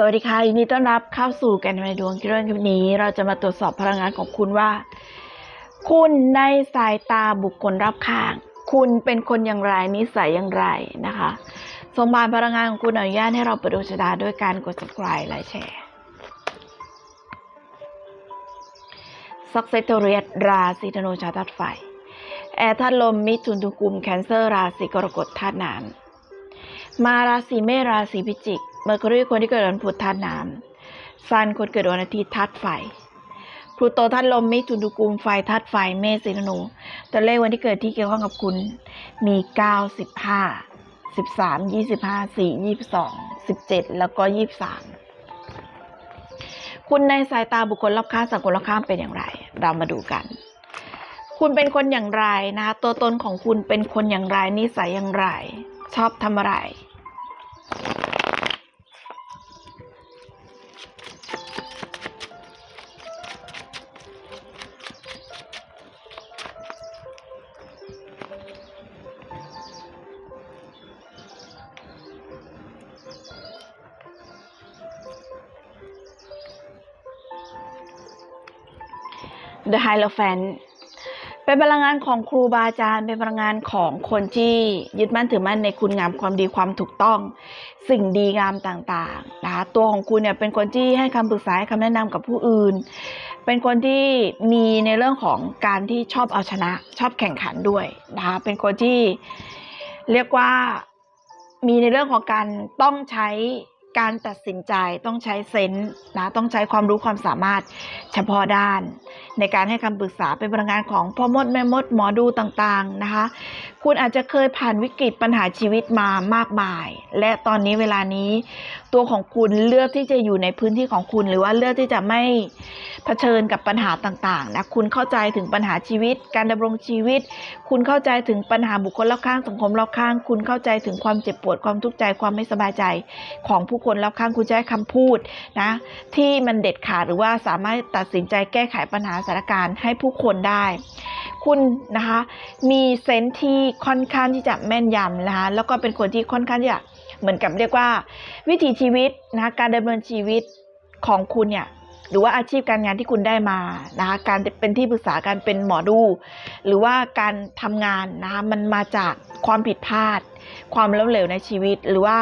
สวัสดีค่ะยินดีต้อนรับเข้าสู่กันในดวงเรื่องนี้ เราจะมาตรวจสอบพลังงานของคุณว่า คุณในสายตาบุคคลรอบข้าง คุณเป็นคนอย่างไรนิสัยอย่างไรนะคะ สมบานพลังงานของคุณอนุญาตให้เราเปิดดวงชะตาด้วยการกด subscribe และแชร์ซักเซตเรียราศีธนูชาวธาตุไฟ แอร์ธาตุลมมิถุนทุกุมแคนเซอร์ราศีกรกฎธาตุน้ำมาราศีเมษราศีพิจิก มอร์คุรีคนที่เกิดวันพุธธาตุน้ำซันคนเกิดวันอาทิตย์ธาตุไฟพลูโตธาตุลมมิถุนทุกุมไฟธาตุไฟเมษสิงห์ธนูตัวเลขวันที่เกิดที่เกี่ยวข้องกับคุณมี 9 15 13 25 4 22 17 แล้วก็ 23 คุณในสายตาบุคคลรอบข้างสังคมรอบข้างเป็นอย่างไร เรามาดูกัน คุณเป็นคนอย่างไรนะคะตัวตนของคุณเป็นคนอย่างไรนิสัยอย่างไร ชอบทำอะไร The Hierophant เป็นพลังงานของครูบาอาจารย์ เป็นพลังงานของคนที่ยึดมั่นถือมั่นในคุณงามความดีความถูกต้อง สิ่งดีงามต่างๆนะคะตัวของคุณเนี่ยเป็นคนที่ให้คำปรึกษาให้คำแนะนำกับผู้อื่น เป็นคนที่มีในเรื่องของการที่ชอบเอาชนะ ชอบแข่งขันด้วยนะคะเป็นคนที่เรียกว่ามีในเรื่องของการต้องใช้ การตัดสินใจต้องใช้เซนส์นะต้องใช้ความรู้ความสามารถเฉพาะด้าน ในการให้คำปรึกษาเป็นพลังงานของพ่อมดแม่มดหมอดูต่างๆนะคะคุณอาจจะเคยผ่านวิกฤตปัญหาชีวิตมามากมาย และตอนนี้เวลานี้ตัวของคุณเลือกที่จะอยู่ในพื้นที่ของคุณ หรือว่าเลือกที่จะไม่เผชิญกับปัญหาต่างๆนะคุณเข้าใจถึงปัญหาชีวิต การดำรงชีวิต คุณเข้าใจถึงปัญหาบุคคลรอบข้างสังคมรอบข้าง คุณเข้าใจถึงความเจ็บปวดความทุกข์ใจความไม่สบายใจ ของผู้คนรอบข้างคุณให้คำพูดนะที่มันเด็ดขาดหรือว่าสามารถตัดสินใจแก้ไขปัญหาสถานการณ์ให้ผู้คนได้ คุณนะคะมีเซนส์ที่ค่อนข้างที่จะแม่นยำนะคะแล้วก็เป็นคนที่ค่อนข้างที่จะ เหมือนกับเรียกว่า วิถีชีวิตนะคะการดำเนินชีวิตของคุณเนี่ยหรือว่าอาชีพการงานที่คุณได้มานะคะการเป็นที่ปรึกษาการเป็นหมอดู หรือว่าการทำงานนะคะมันมาจากความผิดพลาด ความล้มเหลวในชีวิต หรือว่า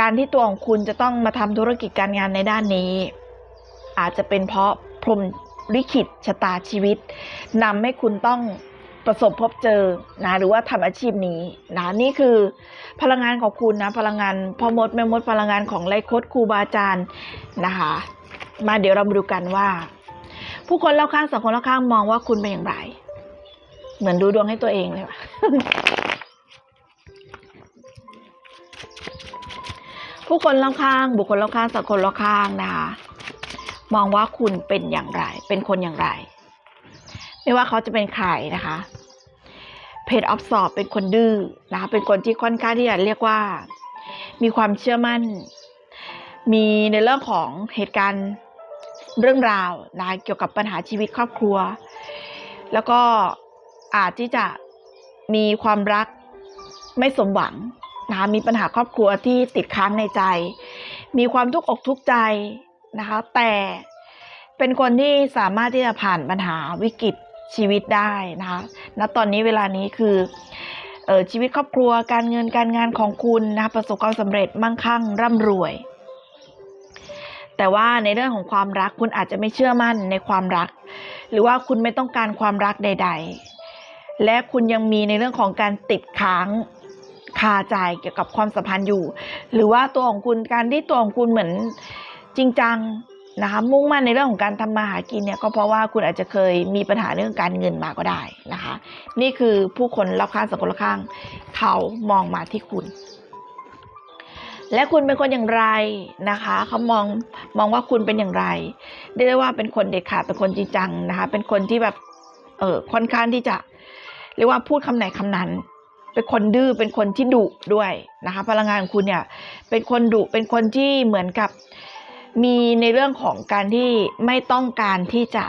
การที่ตัวของคุณจะต้องมาทำธุรกิจการงานในด้านนี้ อาจจะเป็นเพราะพรหมลิขิตชะตาชีวิตนำให้คุณต้อง ประสบพบเจอนะหรือว่าทำอาชีพนี้นะนี่คือพลังงานของคุณนะพลังงานพ่อมดแม่มดพลังงานของไลโคดครูบาอาจารย์นะคะมาเดี๋ยวเรามาดูกันว่า ผู้คนรอบข้างสังคมรอบข้างมองว่าคุณเป็นอย่างไร เหมือนดูดวงให้ตัวเองเลยว่ะผู้คนรอบข้าง บุคคลรอบข้างสังคมรอบข้างนะคะมองว่าคุณเป็นอย่างไร เป็นคนอย่างไร ไม่ว่าเขาจะเป็นใครนะคะเพจออฟสอบเป็นคนดื้อนะคะเป็นคนที่ค่อนข้างที่จะเรียกว่า มีความเชื่อมั่น มีในเรื่องของเหตุการณ์เรื่องราวนะเกี่ยวกับปัญหาชีวิตครอบครัว แล้วก็อาจที่จะมีความรักไม่สมหวังนะคะมีปัญหาครอบครัวที่ติดค้างในใจ มีความทุกข์อกทุกข์ใจนะคะ แต่เป็นคนที่สามารถที่จะผ่านปัญหาวิกฤต ชีวิตได้นะคะณตอนนี้เวลานี้คือออชีวิตครอบครัวการเงินการงานของคุณนะคะประสบความสำเร็จมั่งคั่งร่ำรวย แต่ว่าในเรื่องของความรักคุณอาจจะไม่เชื่อมั่นในความรัก หรือว่าคุณไม่ต้องการความรักใด ๆ และคุณยังมีในเรื่องของการติดค้างคาใจเกี่ยวกับความสัมพันธ์อยู่ หรือว่าตัวของคุณการที่ตัวของคุณเหมือนจริงจัง นะคะมุ่งมั่นในเรื่องของการทำมาหากินเนี่ยก็เพราะว่าคุณอาจจะเคยมีปัญหาเรื่องการเงินมาก็ได้นะคะ นี่คือผู้คนรอบข้างสังคมรอบข้างเขามองมาที่คุณ และคุณเป็นคนอย่างไรนะคะ เขามองมองว่าคุณเป็นอย่างไรเรียกได้ว่าเป็นคนเด็ดขาดเป็นคนจริงจังนะคะ เป็นคนที่แบบเออค่อนข้างที่จะเรียกว่าพูดคำไหนคำนั้นเป็นคนดื้อเป็นคนที่ดุด้วยนะคะ พลังงานของคุณเนี่ยเป็นคนดุเป็นคนที่เหมือนกับ มีในเรื่องของการที่ไม่ต้องการที่จะ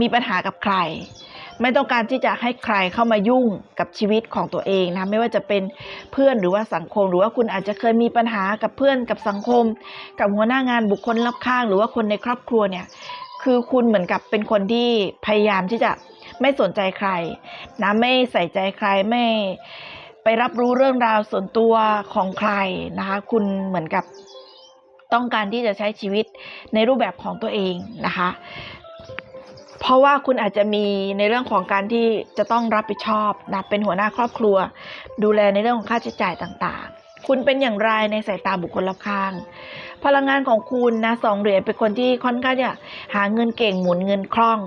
มีปัญหากับใคร ไม่ต้องการที่จะให้ใครเข้ามายุ่งกับชีวิตของตัวเองนะไม่ว่าจะเป็นเพื่อนหรือว่าสังคม หรือว่าคุณอาจจะเคยมีปัญหากับเพื่อนกับสังคม กับหัวหน้างานบุคคลรอบข้าง หรือว่าคนในครอบครัวเนี่ย คือคุณเหมือนกับเป็นคนที่พยายามที่จะไม่สนใจใครนะไม่ใส่ใจใครไม่ ไปรับรู้เรื่องราวส่วนตัวของใครนะคะ คุณเหมือนกับต้องการที่จะใช้ชีวิตในรูปแบบของตัวเองนะคะ เพราะว่าคุณอาจจะมีในเรื่องของการที่จะต้องรับผิดชอบนะเป็นหัวหน้าครอบครัว ดูแลในเรื่องของค่าใช้จ่ายต่างๆ คุณเป็นอย่างไรในสายตาบุคคลรอบข้าง พลังงานของคุณนะสองเหรียญเป็นคนที่ค่อนข้างเนี่ยหาเงินเก่งหมุนเงินคล่อง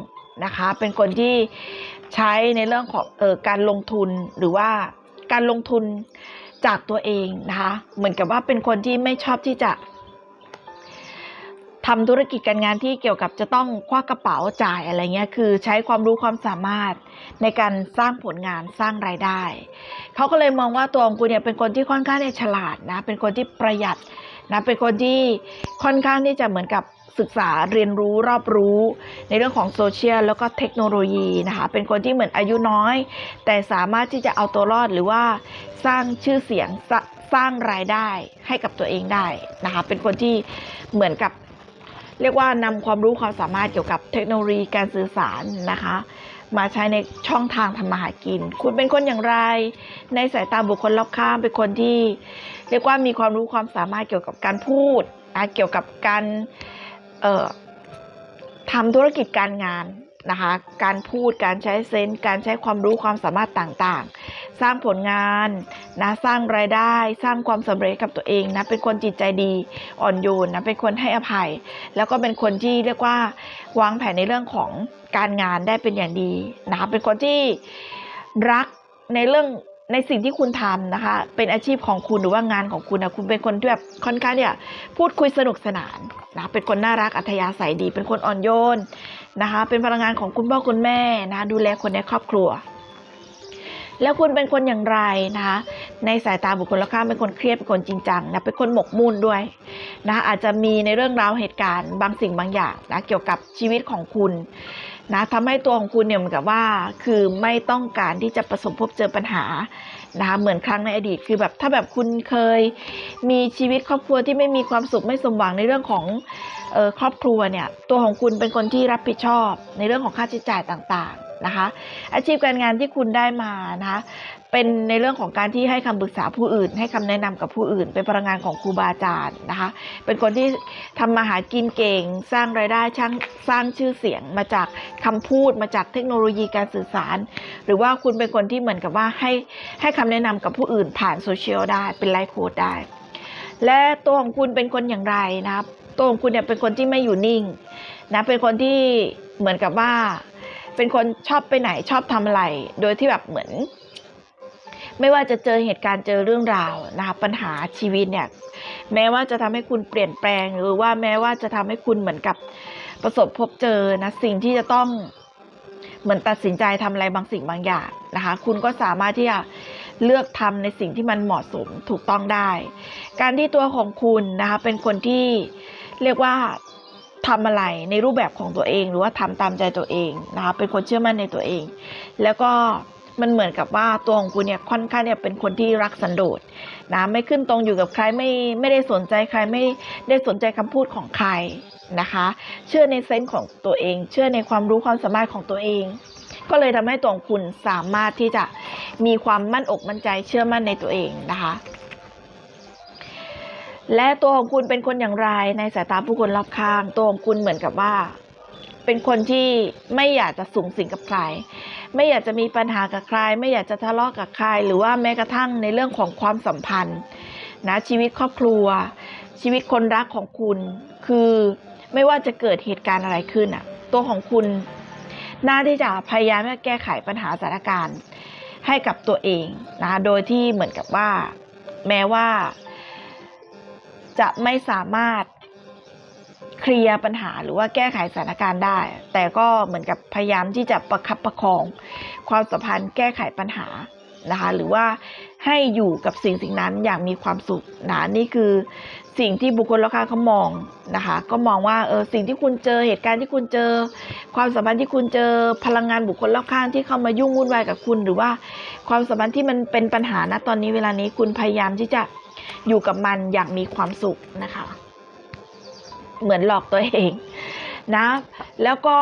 นะคะ เป็นคนที่ใช้ในเรื่องของเออการลงทุนหรือว่า การลงทุนจากตัวเองนะคะเหมือนกับว่าเป็นคนที่ไม่ชอบที่จะทำธุรกิจการงานที่เกี่ยวกับจะต้องคว้ากระเป๋าจ่ายอะไรเงี้ยคือใช้ความรู้ความสามารถในการสร้างผลงานสร้างรายได้ เขาก็เลยมองว่าตัวของคุณเนี่ยเป็นคนที่ค่อนข้างเนี่ยฉลาดนะเป็นคนที่ประหยัดนะเป็นคนที่ค่อนข้างที่จะเหมือนกับ ศึกษาเรียนรู้รอบรู้ ในเรื่องของโซเชียลแล้วก็เทคโนโลยีนะคะเป็นคนที่เหมือนอายุน้อย แต่สามารถที่จะเอาตัวรอดหรือว่าสร้างชื่อเสียงสสร้างรายได้ให้กับตัวเองได้นะคะเป็นคนที่เหมือนกับเรียกว่านำความรู้ความสามารถเกี่ยวกับเทคโนโลยีการสื่อสารนะคะ มาใช้ในช่องทางทำมาหากิน คุณเป็นคนอย่างไร ในสายตาบุคคลรอบข้างเป็นคนที่ เรียกว่ามีความรู้ความสามารถเกี่ยวกับการพูดเกี่ยวกับการ เอ่อทำธุรกิจการงานนะคะ การพูด การใช้เซนส์ การใช้ความรู้ความสามารถต่างๆ สร้างผลงานนะ สร้างรายได้ สร้างความสำเร็จกับตัวเองนะ เป็นคนจิตใจดี อ่อนโยนนะ เป็นคนให้อภัย แล้วก็เป็นคนที่เรียกว่าวางแผนในเรื่องของการงานได้เป็นอย่างดีนะคะเป็นคนที่รักในเรื่อง ในสิ่งที่คุณทำนะคะ เป็นอาชีพของคุณหรือว่างานของคุณนะคุณเป็นคนที่แบบค่อนข้างเนี่ยพูดคุยสนุกสนานนะเป็นคนน่ารักอัธยาศัยดี เป็นคนอ่อนโยนนะคะ เป็นพลังงานของคุณพ่อคุณแม่นะดูแลคนในครอบครัว แล้วคุณเป็นคนอย่างไรนะคะในสายตาบุคคลรอบข้างเป็นคนเครียดเป็นคนจริงจังนะเป็นคนหมกมุ่นด้วยนะอาจจะมีในเรื่องราวเหตุการณ์บางสิ่งบางอย่างนะเกี่ยวกับชีวิตของคุณ นะทำให้ตัวของคุณเนี่ยเหมือนกับว่า คือไม่ต้องการที่จะประสบพบเจอปัญหานะคะเหมือนครั้งในอดีตคือแบบถ้าแบบคุณเคย มีชีวิตครอบครัวที่ไม่มีความสุขไม่สมหวังในเรื่องของออครอบครัวเนี่ยตัวของคุณเป็นคนที่รับผิดชอบ ในเรื่องของค่าใช้จ่ายต่างๆนะคะ อาชีพการงานที่คุณได้มานะคะ เป็นในเรื่องของการที่ให้คำปรึกษาผู้อื่น ให้คำแนะนำกับผู้อื่น เป็นพลังงานของครูบาอาจารย์นะคะ เป็นคนที่ทำมาหากินเก่ง สร้างรายได้ช่างสร้างชื่อเสียงมาจากคำพูดมาจากเทคโนโลยีการสื่อสาร หรือว่าคุณเป็นคนที่เหมือนกับว่าให้ให้คำแนะนำกับผู้อื่นผ่านโซเชียลได้เป็นไลฟ์โค้ดได้ และตัวของคุณเป็นคนอย่างไรนะครับตัวของคุณเนี่ยเป็นคนที่ไม่อยู่นิ่งนะเป็นคนที่เหมือนกับว่า เป็นคนชอบไปไหนชอบทำอะไร โดยที่แบบเหมือน ไม่ว่าจะเจอเหตุการณ์เจอเรื่องราวนะคะปัญหาชีวิตเนี่ยแม้ว่าจะทำให้คุณเปลี่ยนแปลง หรือว่าแม้ว่าจะทำให้คุณเหมือนกับประสบพบเจอนะสิ่งที่จะต้องเหมือนตัดสินใจทำอะไรบางสิ่งบางอย่างนะคะ คุณก็สามารถที่จะเลือกทำในสิ่งที่มันเหมาะสมถูกต้องได้ การที่ตัวของคุณนะคะเป็นคนที่เรียกว่าทำอะไรในรูปแบบของตัวเอง หรือว่าทำตามใจตัวเองนะคะเป็นคนเชื่อมั่นในตัวเอง แล้วก็ มันเหมือนกับว่าตัวของคุณเนี่ยค่อนข้างเนี่ยเป็นคนที่รักสันโดษนะไม่ขึ้นตรงอยู่กับใครไม่ไม่ได้สนใจใครไม่ได้สนใจคำพูดของใครนะคะ เชื่อในเซนส์ของตัวเอง เชื่อในความรู้ความสามารถของตัวเอง ก็เลยทำให้ตัวของคุณสามารถที่จะมีความมั่นอกมั่นใจเชื่อมั่นในตัวเองนะคะและตัวของคุณเป็นคนอย่างไรในสายตาผู้คนรอบข้าง ตัวของคุณเหมือนกับว่า เป็นคนที่ไม่อยากจะสูงสิงกับใคร ไม่อยากจะมีปัญหากับใคร ไม่อยากจะทะเลาะกับใคร หรือว่าแม้กระทั่งในเรื่องของความสัมพันธ์นะชีวิตครอบครัว ชีวิตคนรักของคุณ คือไม่ว่าจะเกิดเหตุการณ์อะไรขึ้นอะตัวของคุณน่าที่จะพยายามแก้ไขปัญหาสถานการณ์ให้กับตัวเองนะโดยที่เหมือนกับว่า แม้ว่า จะไม่สามารถ เคลียร์ปัญหาหรือว่าแก้ไขสถานการณ์ได้ แต่ก็เหมือนกับพยายามที่จะประคับประคอง ความสัมพันธ์แก้ไขปัญหานะคะหรือว่าให้อยู่กับสิ่งสิ่งนั้นอย่างมีความสุขนะนี่คือสิ่งที่บุคคลรอบข้างเขามองนะคะก็มองว่าเออสิ่งที่คุณเจอเหตุการณ์ที่คุณเจอ ความสัมพันธ์ที่คุณเจอพลังงานบุคคลรอบข้างที่เข้ามายุ่งวุ่นวายกับคุณ หรือว่าความสัมพันธ์ที่มันเป็นปัญหานะตอนนี้เวลานี้คุณพยายามที่จะอยู่กับมันอย่างมีความสุขนะคะ เหมือนหลอกตัวเองนะ แล้วก็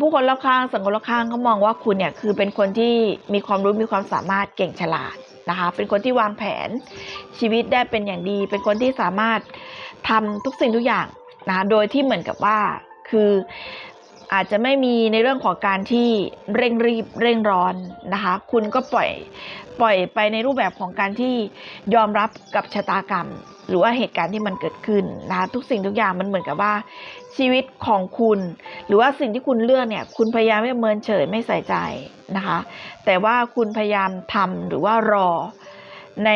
ผู้คนรอบข้างสังคมรอบข้างเขามองว่าคุณเนี่ยคือเป็นคนที่มีความรู้มีความสามารถเก่งฉลาดนะคะ เป็นคนที่วางแผนชีวิตได้เป็นอย่างดี เป็นคนที่สามารถทำทุกสิ่งทุกอย่างนะะโดยที่เหมือนกับว่าคืออาจจะไม่มีในเรื่องของการที่เร่งรีบเร่งร้อนนะคะ คุณก็ปล่อยปล่อยไปในรูปแบบของการที่ยอมรับกับชะตากรรม หรือว่าเหตุการณ์ที่มันเกิดขึ้นนะคะทุกสิ่งทุกอย่างมันเหมือนกับว่า ชีวิตของคุณ หรือว่าสิ่งที่คุณเลือกเนี่ย คุณพยายามไม่เมินเฉยไม่ใส่ใจนะคะ แต่ว่าคุณพยายามทำหรือว่ารอใน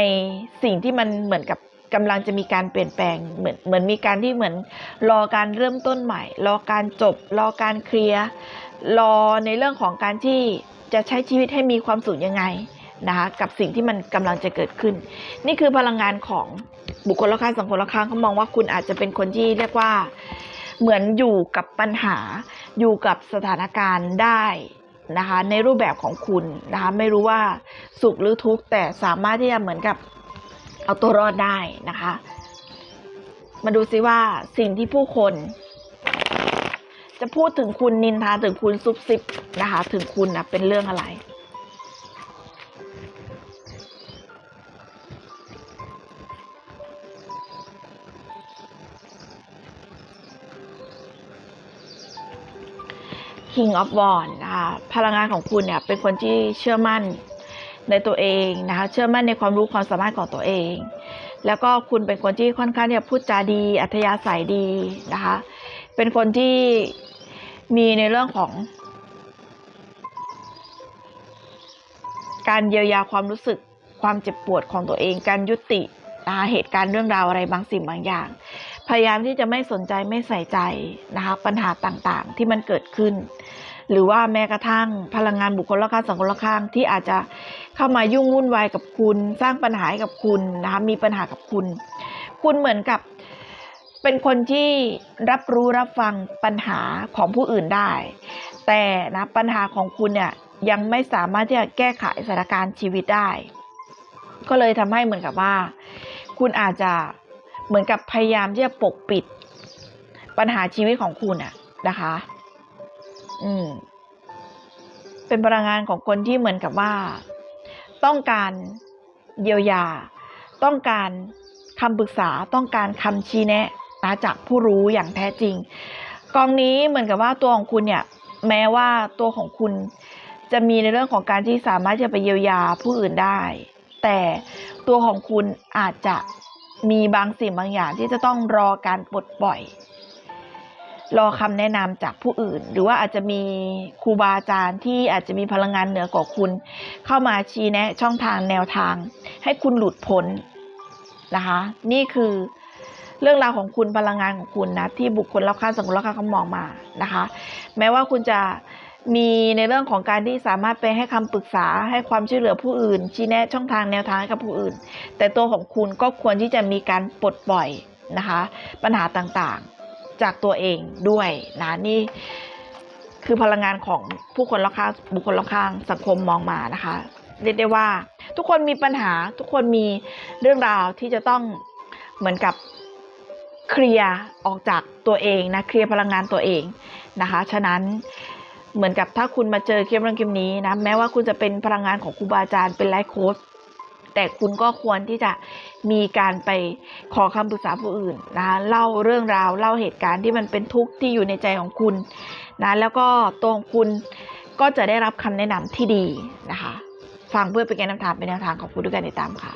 สิ่งที่มันเหมือนกับกำลังจะมีการเปลี่ยนแปลงเหมือนเหมือนมีการที่เหมือนรอการเริ่มต้นใหม่ รอการจบ รอการเคลียร์รอในเรื่องของการที่จะใช้ชีวิตให้มีความสุขยังไง นะคะกับสิ่งที่มันกำลังจะเกิดขึ้น นี่คือพลังงานของบุคคลรอบข้างสังคมรอบข้างเขามองว่าคุณอาจจะเป็นคนที่เรียกว่าเหมือนอยู่กับปัญหา อยู่กับสถานการณ์ได้นะคะในรูปแบบของคุณนะคะไม่รู้ว่าสุขหรือทุกข์แต่สามารถที่จะเหมือนกับเอาตัวรอดได้นะคะ มาดูซิว่าสิ่งที่ผู้คน จะพูดถึงคุณนินทาถึงคุณซุบซิบนะคะ ถึงคุณนะเป็นเรื่องอะไร King of w a n d นะคะพลังงานของคุณเนี่ยเป็นคนที่เชื่อมั่นในตัวเองนะคะเชื่อมั่นในความรู้ความสามารถของตัวเอง แล้วก็คุณเป็นคนที่ค่อนข้างที่จะพูดจาดี อัธยาศัยดีนะคะเป็นคนที่มีในเรื่องของ การเยียวยาความรู้สึกความเจ็บปวดของตัวเอง การยุตินะะเหตุการณ์เรื่องราวอะไรบางสิ่งบางอย่าง พยายามที่จะไม่สนใจไม่ใส่ใจนะคะปัญหาต่างๆที่มันเกิดขึ้น หรือว่าแม้กระทั่งพลังงานบุคคลรอบข้างสังคมรอบข้างที่อาจจะเข้ามายุ่งวุ่นวายกับคุณ สร้างปัญหาให้กับคุณนะคะมีปัญหากับคุณ คุณเหมือนกับเป็นคนที่รับรู้รับฟังปัญหาของผู้อื่นได้ แต่นะปัญหาของคุณเนี่ยยังไม่สามารถที่จะแก้ไขสถานการณ์ชีวิตได้ ก็เลยทำให้เหมือนกับว่า คุณอาจจะ เหมือนกับพยายามที่จะปกปิดปัญหาชีวิตของคุณอะนะคะ อืม เป็นพลังงานของคนที่เหมือนกับว่า ต้องการเยียวยา ต้องการคำปรึกษา ต้องการคำชี้แนะนะจากผู้รู้อย่างแท้จริง กองนี้เหมือนกับว่าตัวของคุณเนี่ย แม้ว่าตัวของคุณจะมีในเรื่องของการที่สามารถจะไปเยียวยาผู้อื่นได้ แต่ตัวของคุณอาจจะ มีบางสิ่งบางอย่างที่จะต้องรอการปลดปล่อย รอคำแนะนำจากผู้อื่น หรือว่าอาจจะมีครูบาอาจารย์ที่อาจจะมีพลังงานเหนือกว่าคุณ เข้ามาชี้แนะ ช่องทางแนวทาง ให้คุณหลุดพ้นนะคะ นี่คือเรื่องราวของคุณพลังงานของคุณนะที่บุคคลรอบข้างสังคมรอบข้างเขามองมานะคะ แม้ว่าคุณจะ มีในเรื่องของการที่สามารถไปให้คำปรึกษาให้ความช่วยเหลือผู้อื่น ชี้แนะช่องทางแนวทางให้กับผู้อื่น แต่ตัวของคุณก็ควรที่จะมีการปลดปล่อยนะคะ ปัญหาต่างๆจากตัวเองด้วยนะนี่คือพลังงานของผู้คนรอบข้างบุคคลรอบข้างสังคมมองมานะคะเรียกได้ว่า ทุกคนมีปัญหาทุกคนมีเรื่องราวที่จะต้องเหมือนกับเคลียร์ออกจากตัวเองนะเคลียร์พลังงานตัวเองนะคะ ฉะนั้น เหมือนกับถ้าคุณมาเจอคลิปเรื่องคลิปนี้นะแม้ว่าคุณจะเป็นพลังงานของครูบาอาจารย์เป็นไลฟ์โค้ชแต่คุณก็ควรที่จะมีการไปขอคำปรึกษาผู้อื่นนะเล่าเรื่องราวเล่าเหตุการณ์ที่มันเป็นทุกข์ที่อยู่ในใจของคุณนะแล้วก็ตัวของคุณก็จะได้รับคำแนะนำที่ดีนะคะฟังเพื่อเป็นการนำทางเป็นแนวทางของคุณด้วยกันติดตามค่ะ